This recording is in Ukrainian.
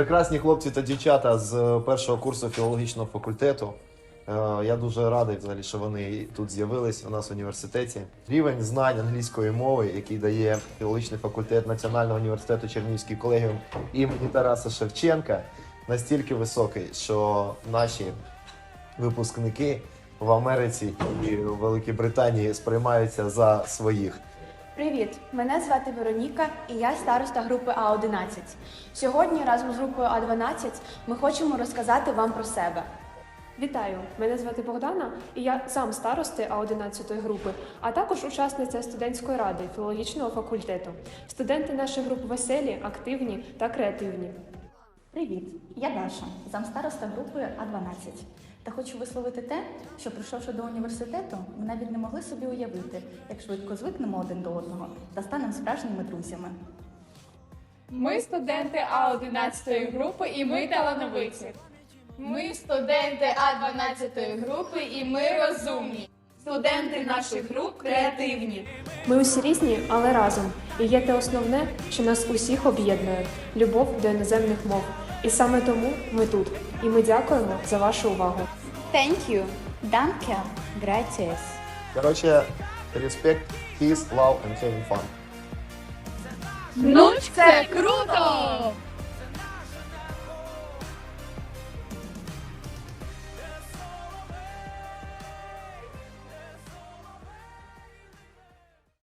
Прекрасні хлопці та дівчата з е, першого курсу філологічного факультету. Е, Я дуже радий, взагалі, що вони тут з'явились у нас в університеті. Рівень знань англійської мови, який дає філологічний факультет Національного університету Чернігівський колегіум імені Тараса Шевченка, настільки високий, що наші випускники в Америці і в Великій Британії сприймаються за своїх. Привіт! Мене звати Вероніка і я староста групи А11. Сьогодні разом з групою А12 ми хочемо розказати вам про себе. Вітаю! Мене звати Богдана, і я сам старости А11 групи, а також учасниця студентської ради філологічного факультету. Студенти нашої групи веселі, активні та креативні. Привіт, я Даша, замстароста групи А12. Та хочу висловити те, що прийшовши до університету, ми навіть не могли собі уявити, як швидко звикнемо один до одного та станемо справжніми друзями. Ми студенти А11 групи і ми талановиті. Ми студенти А12 групи і ми розумні. Студенти наших груп креативні. Ми усі різні, але разом. І є те основне, що нас усіх об'єднує любов до іноземних мов. І саме тому ми тут. І ми дякуємо за вашу увагу. Thank you, danke, gracias. Коротше, respect, peace, love and having fun. Ну, це круто!